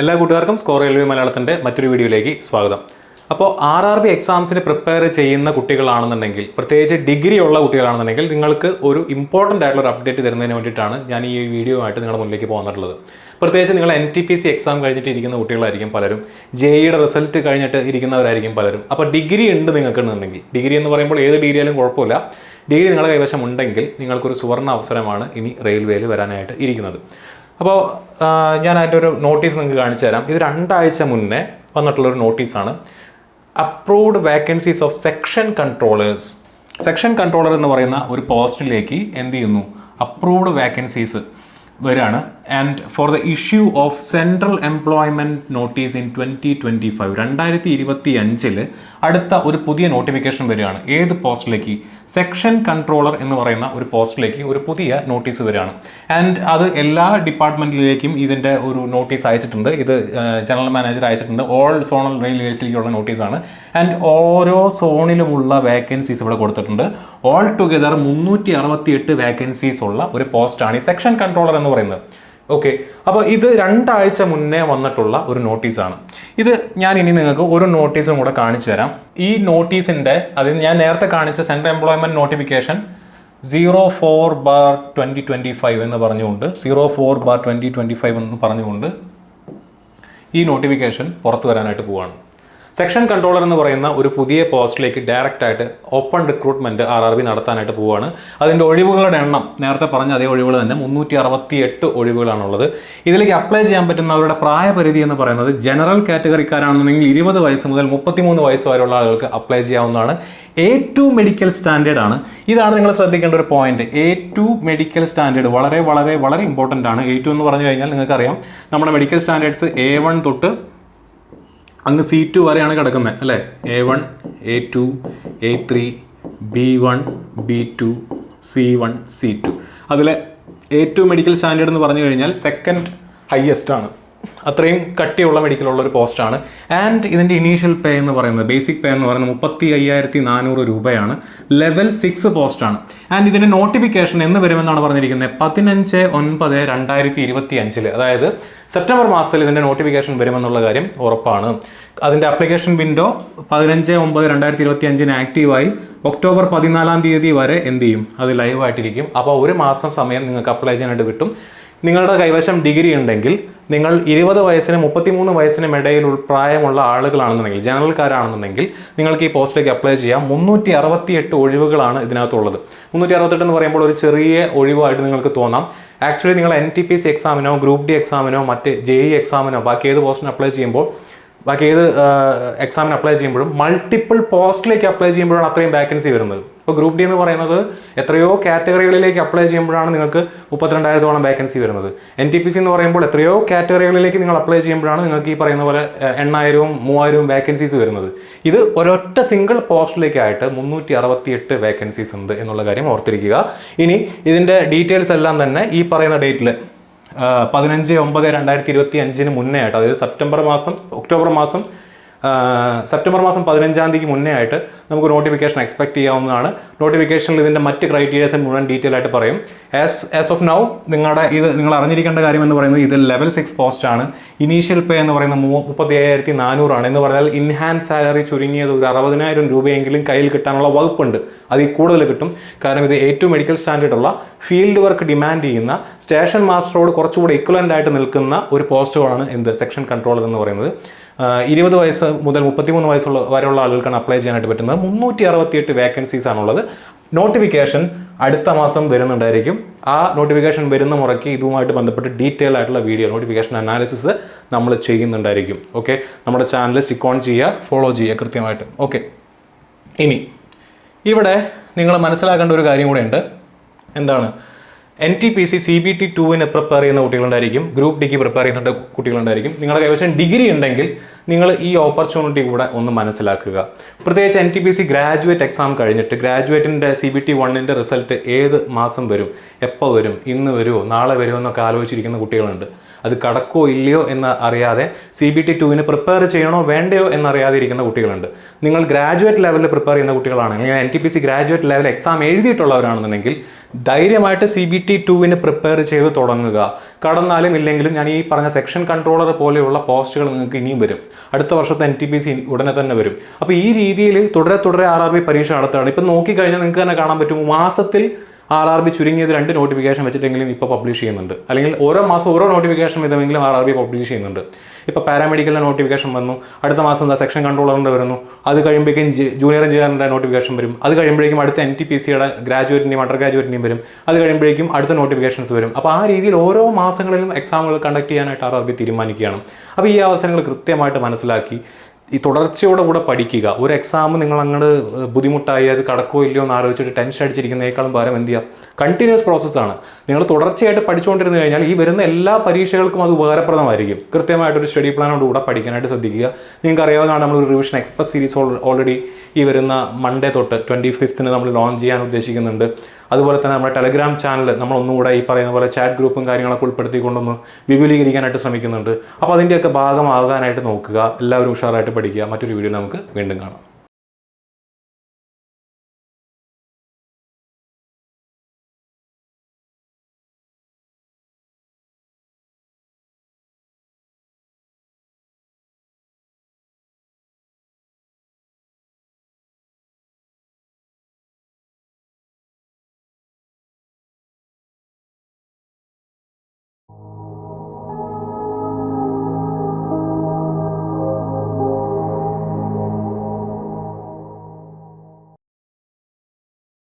എല്ലാ കൂട്ടുകാർക്കും score railway മലയാളത്തിന്റെ മറ്റൊരു വീഡിയോയിലേക്ക് സ്വാഗതം. അപ്പോൾ ആർ ആർ ബി എക്സാംസിന് പ്രിപ്പയർ ചെയ്യുന്ന കുട്ടികളാണെന്നുണ്ടെങ്കിൽ പ്രത്യേകിച്ച് ഡിഗ്രി ഉള്ള കുട്ടികളാണെന്നുണ്ടെങ്കിൽ നിങ്ങൾക്ക് ഒരു ഇമ്പോർട്ടന്റ് ആയിട്ടുള്ള ഒരു അപ്ഡേറ്റ് തരുന്നതിന് വേണ്ടിയിട്ടാണ് ഞാൻ ഈ വീഡിയോ ആയിട്ട് നിങ്ങളുടെ മുന്നിലേക്ക് പോകാനുള്ളത് പ്രത്യേകിച്ച് നിങ്ങൾ N T P C exam കഴിഞ്ഞിട്ട് ഇരിക്കുന്ന കുട്ടികളായിരിക്കും പലരും. ജെ ഇയുടെ റിസൾട്ട് കഴിഞ്ഞിട്ട് ഇരിക്കുന്നവരായിരിക്കും പലരും. അപ്പോൾ ഡിഗ്രി ഉണ്ട് നിങ്ങൾക്ക് ഉണ്ടെങ്കിൽ ഡിഗ്രി എന്ന് പറയുമ്പോൾ ഏത് ഡിഗ്രി ആയാലും കുഴപ്പമില്ല. ഡിഗ്രി നിങ്ങളുടെ കൈവശം ഉണ്ടെങ്കിൽ നിങ്ങൾക്കൊരു സുവർണ അവസരമാണ് ഇനി റെയിൽവേയിൽ വരാനായിട്ട് ഇരിക്കുന്നത്. അപ്പോൾ ഞാൻ അതിന്റെ ഒരു നോട്ടീസ് നിങ്ങൾക്ക് കാണിച്ചു തരാം. ഇത് രണ്ടാഴ്ച മുന്നേ വന്നിട്ടുള്ളൊരു നോട്ടീസാണ്. Approved vacancies of section controllers section controller എന്ന് പറയുന്ന ഒരു പോസ്റ്റിലേക്ക് എന്ത് ചെയ്യുന്നു? അപ്രൂവ്ഡ് വേക്കൻസീസ് വരികയാണ് and for the issue of central employment notice in twenty twenty five രണ്ടായിരത്തി ഇരുപത്തി അഞ്ചിൽ അടുത്ത ഒരു പുതിയ നോട്ടിഫിക്കേഷൻ വരികയാണ്. ഏത് പോസ്റ്റിലേക്ക്? സെക്ഷൻ കൺട്രോളർ എന്ന് പറയുന്ന ഒരു പോസ്റ്റിലേക്ക് ഒരു പുതിയ നോട്ടീസ് വരികയാണ്. ആൻഡ് അത് എല്ലാ ഡിപ്പാർട്ട്മെന്റിലേക്കും ഇതിന്റെ ഒരു നോട്ടീസ് അയച്ചിട്ടുണ്ട്. ഇത് ജനറൽ മാനേജർ അയച്ചിട്ടുണ്ട്. ഓൾ സോണൽ റെയിൽവേസിലേക്കുള്ള നോട്ടീസാണ് ആൻഡ് ഓരോ സോണിലുമുള്ള വേക്കൻസീസ് ഇവിടെ കൊടുത്തിട്ടുണ്ട്. ഓൾ ടുഗദർ മുന്നൂറ്റി അറുപത്തി എട്ട് വേക്കൻസീസ് ഉള്ള ഒരു പോസ്റ്റാണ് ഈ സെക്ഷൻ കൺട്രോളർ എന്ന് പറയുന്നത്. ഓക്കെ അപ്പോൾ ഇത് രണ്ടാഴ്ച മുന്നേ വന്നിട്ടുള്ള ഒരു നോട്ടീസാണ്. ഇത് ഞാൻ ഇനി നിങ്ങൾക്ക് ഒരു നോട്ടീസും കൂടെ കാണിച്ചു തരാം. ഈ നോട്ടീസിന്റെ അത് ഞാൻ നേരത്തെ കാണിച്ച central employment notification zero four bar twenty twenty five എന്ന് പറഞ്ഞുകൊണ്ട് zero four bar twenty twenty five എന്ന് പറഞ്ഞുകൊണ്ട് ഈ നോട്ടിഫിക്കേഷൻ പുറത്തു വരാനായിട്ട് പോവുകയാണ് സെക്ഷൻ കൺട്രോളർ എന്ന് പറയുന്ന ഒരു പുതിയ പോസ്റ്റിലേക്ക് ഡയറക്റ്റ് ആയിട്ട് open recruitment R R B നടത്താനായിട്ട് പോവുകയാണ് അതിന്റെ ഒഴിവുകളുടെ എണ്ണം നേരത്തെ പറഞ്ഞ അതേ ഒഴിവുകൾ തന്നെ മുന്നൂറ്റി അറുപത്തി എട്ട് ഒഴിവുകളാണുള്ളത്. ഇതിലേക്ക് അപ്ലൈ ചെയ്യാൻ പറ്റുന്നവരുടെ പ്രായപരിധി എന്ന് പറയുന്നത് ജനറൽ കാറ്റഗറിക്കാരാണെന്നുണ്ടെങ്കിൽ ഇരുപത് വയസ്സ് മുതൽ മുപ്പത്തിമൂന്ന് വയസ്സ് വരെയുള്ള ആളുകൾക്ക് അപ്ലൈ ചെയ്യാവുന്നതാണ്. എ ടു മെഡിക്കൽ സ്റ്റാൻഡേർഡ് ആണ്. ഇതാണ് നിങ്ങൾ ശ്രദ്ധിക്കേണ്ട ഒരു point A two medical standard വളരെ വളരെ വളരെ ഇമ്പോർട്ടന്റ് ആണ്. എ ടു എന്ന് പറഞ്ഞു കഴിഞ്ഞാൽ നിങ്ങൾക്കറിയാം നമ്മുടെ മെഡിക്കൽ സ്റ്റാൻഡേർഡ്സ് എ വൺ തൊട്ട് അങ്ങ് സി ടു വരെയാണ് കിടക്കുന്നത് അല്ലേ? A one A two A three B one B two C one C two. അതിലെ എ ടു മെഡിക്കൽ സ്റ്റാൻഡേർഡ് എന്ന് പറഞ്ഞു കഴിഞ്ഞാൽ സെക്കൻഡ് ഹയസ്റ്റ് ആണ്. അത്രയും കട്ടിയുള്ള മെഡിക്കലുള്ള ഒരു പോസ്റ്റാണ് ആൻഡ് ഇതിന്റെ ഇനീഷ്യൽ പേ എന്ന് പറയുന്നത് ബേസിക് പേ എന്ന് പറയുന്നത് മുപ്പത്തി അയ്യായിരത്തി നാനൂറ് രൂപയാണ് ലെവൽ സിക്സ് പോസ്റ്റാണ് ആൻഡ് ഇതിന്റെ നോട്ടിഫിക്കേഷൻ എന്ന് വരുമെന്നാണ് പറഞ്ഞിരിക്കുന്നത് പതിനഞ്ച് ഒൻപത് രണ്ടായിരത്തി ഇരുപത്തി അഞ്ചിൽ അതായത് സെപ്റ്റംബർ മാസത്തിൽ ഇതിന്റെ നോട്ടിഫിക്കേഷൻ വരുമെന്നുള്ള കാര്യം ഉറപ്പാണ്. അതിന്റെ അപ്ലിക്കേഷൻ വിൻഡോ പതിനഞ്ച് ഒമ്പത് രണ്ടായിരത്തി ഇരുപത്തി അഞ്ചിന് ആക്റ്റീവായി. ഒക്ടോബർ പതിനാലാം തീയതി വരെ എന്ത് ചെയ്യും? അത് ലൈവായിട്ടിരിക്കും. അപ്പോൾ ഒരു മാസം സമയം നിങ്ങൾക്ക് അപ്ലൈ ചെയ്യാനായിട്ട് കിട്ടും. നിങ്ങളുടെ കൈവശം ഡിഗ്രി ഉണ്ടെങ്കിൽ നിങ്ങൾ ഇരുപത് വയസ്സിനും മുപ്പത്തിമൂന്ന് വയസ്സിനും ഇടയിൽ പ്രായമുള്ള ആളുകളാണെന്നുണ്ടെങ്കിൽ ജനറൽക്കാരാണെന്നുണ്ടെങ്കിൽ നിങ്ങൾക്ക് ഈ പോസ്റ്റിലേക്ക് അപ്ലൈ ചെയ്യാം. മുന്നൂറ്റി അറുപത്തിയെട്ട് ഒഴിവുകളാണ് ഇതിനകത്തുള്ളത്. മുന്നൂറ്റി അറുപത്തെട്ട് എന്ന് പറയുമ്പോൾ ഒരു ചെറിയ ഒഴിവായിട്ട് നിങ്ങൾക്ക് തോന്നാം. ആക്ച്വലി നിങ്ങൾ എൻ ടി പി സി എക്സാമിനോ ഗ്രൂപ്പ് ഡി എക്സാമിനോ മറ്റ് ജെ ഇ എക്സാമിനോ ബാക്കി ഏത് പോസ്റ്റിന് അപ്ലൈ ചെയ്യുമ്പോൾ ബാക്കി ഏത് എക്സാമിന് അപ്ലൈ ചെയ്യുമ്പോഴും മൾട്ടിപ്പിൾ പോസ്റ്റിലേക്ക് അപ്ലൈ ചെയ്യുമ്പോഴാണ് അത്രയും വാക്കൻസി വരുന്നത്. ഇപ്പോൾ ഗ്രൂപ്പ് ഡി എന്ന് പറയുന്നത് എത്രയോ കാറ്റഗറികളിലേക്ക് അപ്ലൈ ചെയ്യുമ്പോഴാണ് നിങ്ങൾക്ക് മുപ്പത്തിരണ്ടായിരത്തോളം വാക്കൻസി വരുന്നത്. എൻ ടി പി സി എന്ന് പറയുമ്പോൾ എത്രയോ കാറ്റഗറികളിലേക്ക് നിങ്ങൾ അപ്ലൈ ചെയ്യുമ്പോഴാണ് നിങ്ങൾക്ക് ഈ പറയുന്ന പോലെ എണ്ണായിരവും മൂവായിരവും വാക്കൻസീസ് വരുന്നത്. ഇത് ഒരൊറ്റ സിംഗിൾ പോസ്റ്റിലേക്കായിട്ട് മുന്നൂറ്റി അറുപത്തി എട്ട് വേക്കൻസീസ് ഉണ്ട് എന്നുള്ള കാര്യം ഓർത്തിരിക്കുക. ഇനി ഇതിന്റെ ഡീറ്റെയിൽസ് എല്ലാം തന്നെ ഈ പറയുന്ന ഡേറ്റിൽ പതിനഞ്ച് ഒമ്പത് രണ്ടായിരത്തി ഇരുപത്തി അഞ്ചിന് മുന്നേ ആയിട്ട് അതായത് സെപ്റ്റംബർ മാസം ഒക്ടോബർ മാസം സെപ്റ്റംബർ മാസം പതിനഞ്ചാം തീയതിക്ക് മുന്നേ ആയിട്ട് നമുക്ക് നോട്ടിഫിക്കേഷൻ എക്സ്പെക്ട് ചെയ്യാവുന്നതാണ്. നോട്ടിഫിക്കേഷനിൽ ഇതിന്റെ മറ്റ് ക്രൈറ്റീരിയസ് മുഴുവൻ ഡീറ്റെയിൽ ആയിട്ട് പറയും. ആസ് ആസ് ഓഫ് നൗ നിങ്ങളുടെ ഇത് നിങ്ങൾ അറിഞ്ഞിരിക്കേണ്ട കാര്യം എന്ന് പറയുന്നത് ഇത് ലെവൽ സിക്സ് പോസ്റ്റ് ആണ്. ഇനീഷ്യൽ പേ എന്ന് പറയുന്നത് മുപ്പത്തി അയ്യായിരത്തി നാനൂറാണ് എന്ന് പറഞ്ഞാൽ ഇൻഹാൻസ് സാലറി ചുരുങ്ങിയത് ഒരു അറുപതിനായിരം രൂപയെങ്കിലും കയ്യിൽ കിട്ടാനുള്ള വകുപ്പുണ്ട്. അതിൽ കൂടുതൽ കിട്ടും. കാരണം ഇത് ഏറ്റവും മെഡിക്കൽ സ്റ്റാൻഡേർഡ് ഉള്ള ഫീൽഡ് വർക്ക് ഡിമാൻഡ് ചെയ്യുന്ന സ്റ്റേഷൻ മാസ്റ്ററോട് കുറച്ചുകൂടി ഇക്വലന്റ് ആയിട്ട് നിൽക്കുന്ന ഒരു പോസ്റ്റുകളാണ് എന്ത്? സെക്ഷൻ കൺട്രോളർ എന്ന് പറയുന്നത്. ഇരുപത് വയസ്സ് മുതൽ മുപ്പത്തിമൂന്ന് വയസ്സുള്ള വരെയുള്ള ആളുകൾക്കാണ് അപ്ലൈ ചെയ്യാനായിട്ട് പറ്റുന്നത്. മുന്നൂറ്റി അറുപത്തിയെട്ട് വേക്കൻസീസ് ആണുള്ളത്. നോട്ടിഫിക്കേഷൻ അടുത്ത മാസം വരുന്നുണ്ടായിരിക്കും. ആ നോട്ടിഫിക്കേഷൻ വരുന്ന മുറയ്ക്ക് ഇതുമായിട്ട് ബന്ധപ്പെട്ട് ഡീറ്റെയിൽ ആയിട്ടുള്ള വീഡിയോ നോട്ടിഫിക്കേഷൻ അനാലിസിസ് നമ്മൾ ചെയ്യുന്നുണ്ടായിരിക്കും. ഓക്കെ നമ്മുടെ ചാനൽ സ്റ്റിക്ക് ഓൺ ചെയ്യുക ഫോളോ ചെയ്യുക കൃത്യമായിട്ട്. ഓക്കെ ഇനി ഇവിടെ നിങ്ങൾ മനസ്സിലാക്കേണ്ട ഒരു കാര്യം കൂടെ ഉണ്ട്. എന്താണ്? N T P C C B T ടുവിന് പ്രിപ്പയർ ചെയ്യുന്ന കുട്ടികളുണ്ടായിരിക്കും. ഗ്രൂപ്പ് ഡിക്ക് പ്രിപ്പയർ ചെയ്യുന്ന കുട്ടികളുണ്ടായിരിക്കും. നിങ്ങളുടെ കൈവശം ഡിഗ്രി ഉണ്ടെങ്കിൽ നിങ്ങൾ ഈ ഓപ്പർച്യൂണിറ്റി കൂടെ ഒന്ന് മനസ്സിലാക്കുക. പ്രത്യേകിച്ച് N T P C graduate exam കഴിഞ്ഞിട്ട് ഗ്രാജുവേറ്റിന്റെ സി ബി ടി വണ്ണിന്റെ റിസൾട്ട് ഏത് മാസം വരും? എപ്പോൾ വരും? ഇന്ന് വരുമോ നാളെ വരുമോ എന്നൊക്കെ ആലോചിച്ചിരിക്കുന്ന കുട്ടികളുണ്ട്. അത് കടക്കോ ഇല്ലയോ എന്ന് അറിയാതെ സി ബി ടി ടുവിന് പ്രിപ്പയർ ചെയ്യണോ വേണ്ടയോ എന്നറിയാതെ ഇരിക്കുന്ന കുട്ടികളുണ്ട്. നിങ്ങൾ ഗ്രാജുവേറ്റ് ലെവലിൽ പ്രിപ്പയർ ചെയ്യുന്ന കുട്ടികളാണെങ്കിൽ N T P C graduate level exam എഴുതിയിട്ടുള്ളവരാണെന്നുണ്ടെങ്കിൽ ധൈര്യമായിട്ട് സി ബി ടി ടുവിന് പ്രിപ്പയർ ചെയ്ത് തുടങ്ങുക. കടന്നാലും ഇല്ലെങ്കിലും ഞാൻ ഈ പറഞ്ഞ സെക്ഷൻ കൺട്രോളർ പോലെയുള്ള പോസ്റ്റുകൾ നിങ്ങൾക്ക് ഇനിയും വരും. അടുത്ത വർഷത്തെ എൻ ടി പി സി ഉടനെ തന്നെ വരും. അപ്പോൾ ഈ രീതിയിൽ തുടരെ തുടരെ ആർ ആർ ബി പരീക്ഷ നടത്തുകയാണ്. ഇപ്പം നോക്കിക്കഴിഞ്ഞാൽ നിങ്ങൾക്ക് തന്നെ കാണാൻ പറ്റും. മാസത്തിൽ ആർ ആർ ബി ചുരുങ്ങിയത് രണ്ട് നോട്ടിഫിക്കേഷൻ വെച്ചിട്ടെങ്കിലും ഇപ്പോൾ പബ്ലിഷ് ചെയ്യുന്നുണ്ട്. അല്ലെങ്കിൽ ഓരോ മാസം ഓരോ നോട്ടിഫിക്കേഷൻ വിധമെങ്കിലും ആർ ആർ ബി പബ്ലിഷ് ചെയ്യുന്നുണ്ട്. ഇപ്പോൾ പാരാമെഡിക്കലിന്റെ നോട്ടിഫിക്കേഷൻ വന്നു. അടുത്ത മാസം എന്താ സെക്ഷൻ കൺട്രോളറിന്റെ വരുന്നു. അത് കഴിയുമ്പോഴേക്കും ജൂനിയർ എഞ്ചിനീയറിന്റെ നോട്ടിഫിക്കേഷൻ വരും. അത് കഴിയുമ്പോഴേക്കും അടുത്ത എൻ ടി പി സിയുടെ ഗ്രാജുവേറ്റിന്റെയും അണ്ടർ ഗ്രാജുവേറ്റിന്റെയും വരും. അത് കഴിയുമ്പോഴേക്കും അടുത്ത നോട്ടിഫിക്കേഷൻസ് വരും. അപ്പോൾ ആ രീതിയിൽ ഓരോ മാസങ്ങളിലും എക്സാമുകൾ കണ്ടക്ട് ചെയ്യാനായിട്ട് ആർ ആർ ബി തീരുമാനിക്കുകയാണ്. അപ്പോൾ ഈ അവസരങ്ങൾ കൃത്യമായിട്ട് മനസ്സിലാക്കി. ഈ തുടർച്ചയോടെ കൂടെ പഠിക്കുക. ഒരു എക്സാം നിങ്ങൾ അങ്ങോട്ട് ബുദ്ധിമുട്ടായി അത് കടക്കോ ഇല്ലയോ എന്ന് ആലോചിച്ചിട്ട് ടെൻഷൻ അടിച്ചിരിക്കുന്നതിനേക്കാളും ഭാരം എന്ത് ചെയ്യുക? കണ്ടിന്യൂസ് പ്രോസസ്സാണ് നിങ്ങൾ തുടർച്ചയായിട്ട് പഠിച്ചുകൊണ്ടിരുന്നു കഴിഞ്ഞാൽ ഈ വരുന്ന എല്ലാ പരീക്ഷകൾക്കും അത് ഉപകാരപ്രദമായിരിക്കും. കൃത്യമായിട്ടൊരു സ്റ്റഡി പ്ലാനോട് കൂടെ പഠിക്കാനായിട്ട് ശ്രദ്ധിക്കുക. നിങ്ങൾക്ക് അറിയാവുന്നതാണ് നമ്മൾ റിവിഷൻ എക്സ്പ്രസ് സീരീസ് ഓൾറെഡി ഈ വരുന്ന മൺഡേ തൊട്ട് ട്വന്റി ഫിഫ്ത്തിന് നമ്മൾ ലോഞ്ച് ചെയ്യാൻ ഉദ്ദേശിക്കുന്നുണ്ട്. അതുപോലെ തന്നെ നമ്മുടെ ടെലഗ്രാം ചാനൽ നമ്മൾ ഒന്നും കൂടെ ഈ പറയുന്ന പോലെ ചാറ്റ് ഗ്രൂപ്പും കാര്യങ്ങളൊക്കെ ഉൾപ്പെടുത്തിക്കൊണ്ടൊന്ന് വിപുലീകരിക്കാനായിട്ട് ശ്രമിക്കുന്നുണ്ട്. അപ്പോൾ അതിന്റെയൊക്കെ ഭാഗമാകാനായിട്ട് നോക്കുക. എല്ലാവരും ഉഷാറായിട്ട് പഠിക്കുക. മറ്റൊരു വീഡിയോ നമുക്ക് വീണ്ടും കാണാം.